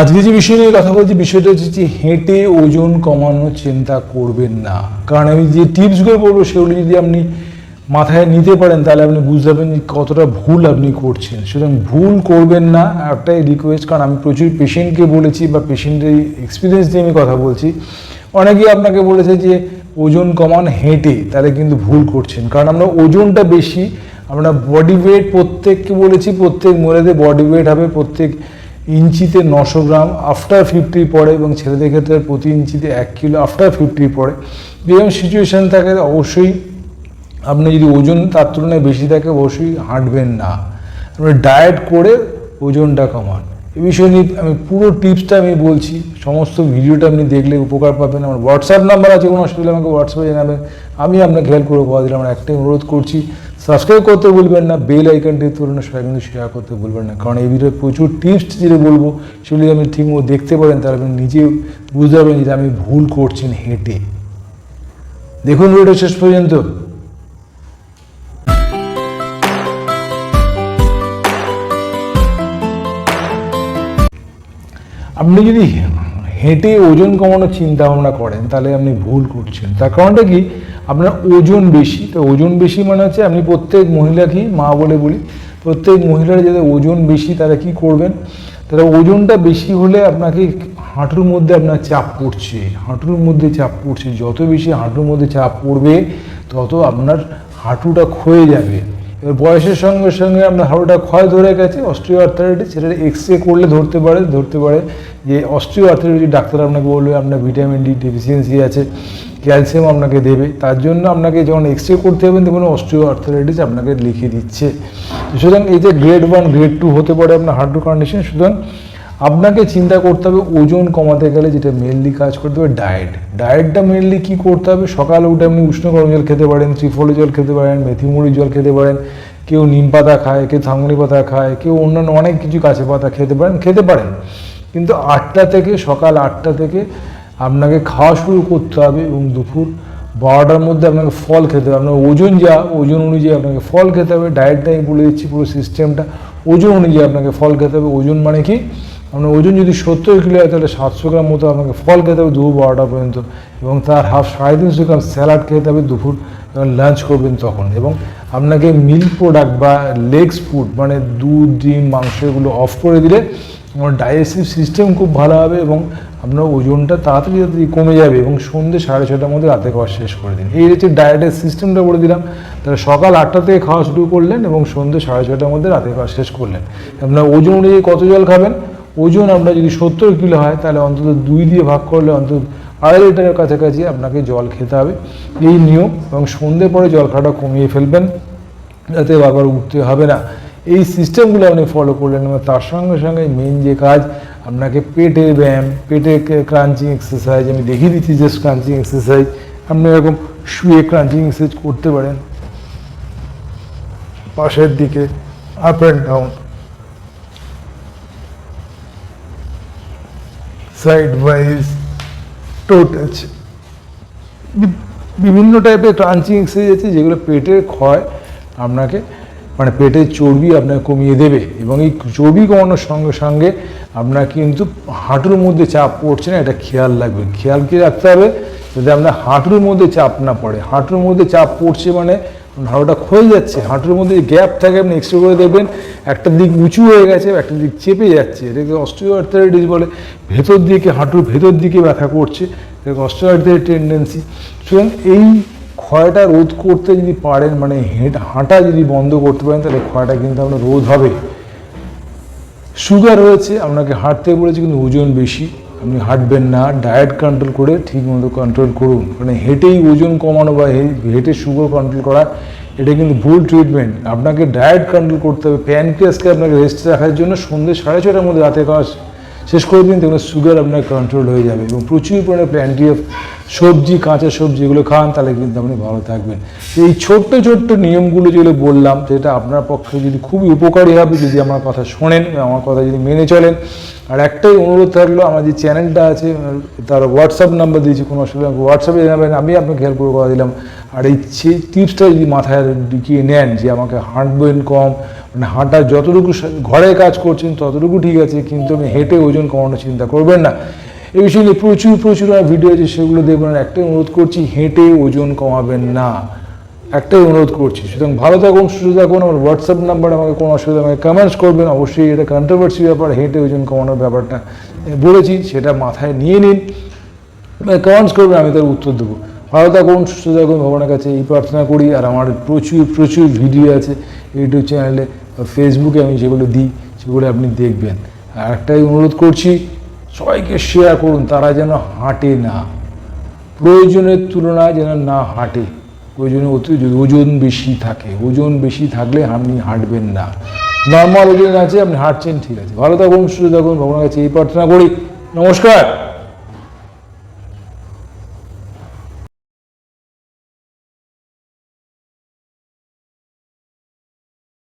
আজকে যে বিষয় নিয়ে কথা বলছি, বিষয়টা হচ্ছে যে হেঁটে ওজন কমানোর চিন্তা করবেন না। কারণ আমি যে টিপসগুলো বলব, সেগুলো যদি আপনি মাথায় নিতে পারেন, তাহলে আপনি বুঝতে পারবেন যে কতটা ভুল আপনি করছেন। সুতরাং ভুল করবেন না, একটাই রিকোয়েস্ট কারণ আমি প্রচুর পেশেন্টকে বলেছি বা পেশেন্টের এক্সপিরিয়েন্স দিয়ে আমি কথা বলছি। অনেকেই আপনাকে বলেছে যে ওজন কমান হেঁটে, তাহলে কিন্তু ভুল করছেন। কারণ আমরা ওজনটা বেশি, আমরা বডি ওয়েট প্রত্যেককে বলেছি, প্রত্যেক মহিলাদের বডি ওয়েট হবে, প্রত্যেক ইঞ্চিতে নশো গ্রাম আফটার ফিফটি পড়ে এবং ছেলেদের ক্ষেত্রে প্রতি ইঞ্চিতে এক কিলো আফটার ফিফটি পড়ে। যেরকম সিচুয়েশান থাকে, অবশ্যই আপনি যদি ওজন তার তুলনায় বেশি থাকে, অবশ্যই হাঁটবেন না। ডায়েট করে ওজনটা কমান। এই বিষয় নিয়ে আমি পুরো টিপসটা আমি বলছি, সমস্ত ভিডিওটা আপনি দেখলে উপকার পাবেন। আমার হোয়াটসঅ্যাপ নাম্বার আছে, কোনো অসুবিধা আমাকে হোয়াটসঅ্যাপে জানাবেন। আমি আপনাকে হেল্প করে পাওয়া দিলাম আমার একটাই অনুরোধ করছি সাবস্ক্রাইব করতে ভুলবেন না বেল আইকনটি তুলনা, সবাই কিন্তু শেয়ার করতে ভুলবেন না। কারণ এই ভিডিওর প্রচুর টিপস যেটা বলব, সেগুলি আপনি ঠিকমতো দেখতে পারেন, তাহলে আপনি নিজে বুঝতে পারবেন যে আমি ভুল করছেন হেঁটে। দেখুন ভিডিওটা শেষ পর্যন্ত। আপনি যদি হেঁটে ওজন কমানোর চিন্তা ভাবনা করেন, তাহলে আপনি ভুল করছেন। তার কারণটা কি? আপনার ওজন বেশি। তো ওজন বেশি মানে হচ্ছে আপনি প্রত্যেক মহিলাকেই মা বলে বলি, প্রত্যেক মহিলার যাদের ওজন বেশি তারা কি করবেন? তারা ওজনটা বেশি হলে আপনাকে হাঁটুর মধ্যে আপনার চাপ পড়ছে। হাঁটুর মধ্যে চাপ পড়ছে। যত বেশি হাঁটুর মধ্যে চাপ পড়বে, তত আপনার হাঁটুটা ক্ষয়ে যাবে। এবার বয়সের সঙ্গে সঙ্গে আপনার হাড়ুটা ক্ষয় ধরে গেছে অস্ট্রিও আর্থারাইটিস সেটা এক্স রে করলে ধরতে পারে ধরতে পারে যে অস্ট্রিও আর্থারাইটিস ডাক্তার আপনাকে বলবে, আপনার ভিটামিন ডি ডেফিসিয়েন্সি আছে ক্যালসিয়াম আপনাকে দেবে, তার জন্য আপনাকে যখন এক্স রে করতে হবে, তখন অস্ট্রিও আর্থারাইটিস আপনাকে লিখে দিচ্ছে। সুতরাং এই যে গ্রেড ওয়ান গ্রেড টু হতে পারে আপনার হার্টু কন্ডিশন সুতরাং আপনাকে চিন্তা করতে হবে, ওজন কমাতে গেলে যেটা মেনলি কাজ করতে হবে ডায়েট ডায়েটটা মেনলি কী করতে হবে? সকালে উঠে আপনি উষ্ণ গরম জল খেতে পারেন, ত্রিফলি জল খেতে পারেন মেথি মুড়ি জল খেতে পারেন, কেউ নিম পাতা খায়, কেউ থাঙ্গুনি পাতা খায়, কেউ অন্যান্য অনেক কিছু কাছে পাতা খেতে পারেন খেতে পারেন। কিন্তু আটটা থেকে, সকাল আটটা থেকে আপনাকে খাওয়া শুরু করতে হবে এবং দুপুর বারোটার মধ্যে আপনাকে ফল খেতে হবে। আপনার ওজন যা, ওজন অনুযায়ী আপনাকে ফল খেতে হবে। ডায়েটটা আমি বলে দিচ্ছি পুরো সিস্টেমটা ওজন অনুযায়ী আপনাকে ফল খেতে হবে। ওজন মানে কি? আপনার ওজন যদি সত্তর কিলো হয়, তাহলে সাতশো গ্রাম মতো আপনাকে ফল খেতে হবে দুপুর বারোটা পর্যন্ত। এবং তার হাফ সাড়ে তিনশো গ্রাম স্যালাড খেতে হবে দুপুর, যখন লাঞ্চ করবেন তখন। এবং আপনাকে মিল্ক প্রোডাক্ট বা লেগস ফুড মানে দুধ, ডিম, মাংস এগুলো অফ করে দিলে আমার ডাইজেস্টিভ সিস্টেম খুব ভালো হবে এবং আপনার ওজনটা তাড়াতাড়ি তাড়াতাড়ি কমে যাবে এবং সন্ধ্যে সাড়ে ছটার মধ্যে রাতে খাওয়া শেষ করে দিন। এই হচ্ছে ডায়েটের সিস্টেমটা বলে দিলাম। তাহলে সকাল আটটা থেকে খাওয়া শুরু করলেন এবং সন্ধ্যে সাড়ে ছটার মধ্যে রাতে খাওয়া শেষ করলেন। আপনার ওজন অনুযায়ী কত জল খাবেন? ওজন আপনার যদি সত্তর কিলো হয়, তাহলে অন্তত দুই দিয়ে ভাগ করলে অন্তত আড়াই লিটারের কাছাকাছি আপনাকে জল খেতে হবে। এই নিয়ম এবং সন্ধ্যে পরে জল খাওয়াটা কমিয়ে ফেলবেন। যাতে বারবার উঠতে হবে না। এই সিস্টেমগুলো আপনি ফলো করলেন এবং তার সঙ্গে সঙ্গে মেন যে কাজ, আপনাকে পেটের ব্যায়াম, পেটের ক্রাঞ্চিং এক্সারসাইজ আমি দেখিয়ে দিচ্ছি জাস্ট ক্রাঞ্চিং এক্সারসাইজ আপনি এরকম শুয়ে ক্রাঞ্চিং এক্সারসাইজ করতে পারেন। পাশের দিকে up and down side wise toe touch বিভিন্ন টাইপের ক্রাঞ্চিং এক্সারসাইজ আছে, যেগুলো পেটের ক্ষয় আপনাকে মানে পেটের চর্বি আপনাকে কমিয়ে দেবে এবং এই চর্বি কমানোর সঙ্গে সঙ্গে আপনার কিন্তু হাঁটুর মধ্যে চাপ পড়ছে না, এটা খেয়াল রাখবেন খেয়াল কি রাখতে হবে? যাতে আপনার হাঁটুর মধ্যে চাপ না পড়ে। হাঁটুর মধ্যে চাপ পড়ছে মানে হাঁটুটা ক্ষয়ে যাচ্ছে, হাঁটুর মধ্যে গ্যাপ থাকে আপনি এক্সরে করে দেখবেন, একটা দিক উঁচু হয়ে গেছে একটা দিক চেপে যাচ্ছে। এটাকে অস্ট্রিওআর্থারাইটিস বলে। ভেতর দিকে, হাঁটুর ভেতর দিকে ব্যথা করছে, এটাকে অস্ট্রিওআর্থারাইটিস টেন্ডেন্সি সুতরাং এই ক্ষয়টা রোধ করতে যদি পারেন মানে হেঁট, হাঁটা যদি বন্ধ করতে পারেন, তাহলে ক্ষয়টা কিন্তু আপনার রোধ হবে। সুগার রয়েছে, আপনাকে হাঁটতে বলেছে, কিন্তু ওজন বেশি। আপনি হাঁটবেন না ডায়েট কন্ট্রোল করে ঠিক মতো কন্ট্রোল করুন। মানে হেঁটেই ওজন কমানো বা হেঁটে সুগার কন্ট্রোল করা, এটা কিন্তু ভুল ট্রিটমেন্ট আপনাকে ডায়েট কন্ট্রোল করতে হবে। প্যানক্রিয়াসকে আপনাকে রেস্ট রাখার জন্য সন্ধ্যে সাড়ে ছটার মধ্যে রাতে খাওয়া শেষ করে দিন দেখবেন সুগার আপনার কন্ট্রোল হয়ে যাবে এবং প্রচুর পরিমাণে প্ল্যান্টি অফ সবজি, কাঁচা সবজি এগুলো খান, তাহলে কিন্তু আপনি ভালো থাকবেন। এই ছোট্ট ছোট্ট নিয়মগুলো যেগুলো বললাম যেটা আপনার পক্ষে যদি খুবই উপকারী হবে, যদি আমার কথা শোনেন আমার কথা যদি মেনে চলেন আর একটাই অনুরোধ থাকল, আমার যে চ্যানেলটা আছে, তার হোয়াটসঅ্যাপ নাম্বার দিয়েছি, কোনো অসুবিধা। হোয়াটসঅ্যাপে জানাবেন, আমি আপনাকে হেল্প করে কথা দিলাম। আর এই সেই টিপসটা যদি মাথায় ঢুকিয়ে নেন, যে আমাকে হাঁটবেন কম মানে হাঁটা যতটুকু ঘরে কাজ করছেন ততটুকু ঠিক আছে, কিন্তু আপনি হেঁটে ওজন কমানোর চিন্তা করবেন না। এই বিষয়ে নিয়ে প্রচুর প্রচুর ভিডিও আছে, সেগুলো দেখবেন। একটাই অনুরোধ করছি, হেঁটে ওজন কমাবেন না। একটাই অনুরোধ করছি, সুতরাং ভালো থাকুন, সুস্থ থাকুন, আমার হোয়াটসঅ্যাপ নাম্বার আমাকে কোনো অসুবিধা আমাকে কমেন্টস করবেন, অবশ্যই এটা কন্ট্রোভার্সি ব্যাপার হেঁটে ওজন কমানোর ব্যাপারটা বলেছি, সেটা মাথায় নিয়ে নিন কমেন্টস করবেন, আমি তার উত্তর দেবো। ভালো থাকুন, সুস্থ থাকুন, ভগবানের কাছে এই প্রার্থনা করি, আর আমার প্রচুর প্রচুর ভিডিও আছে ইউটিউব চ্যানেলে ফেসবুকে আমি যেগুলো দিই, সেগুলো আপনি দেখবেন। আর একটাই অনুরোধ করছি, সবাইকে শেয়ার করুন, তারা যেন হাঁটে না। প্রয়োজনের তুলনায় যেন না হাঁটে। প্রয়োজনে অতি যদি ওজন বেশি থাকে, ওজন বেশি থাকলে আপনি হাঁটবেন না। নর্মাল ওজন আছে, আপনি হাঁটছেন, ঠিক আছে। ভালো থাকুন, সুস্থ থাকুন, ভগবানের কাছে এই প্রার্থনা করি। নমস্কার।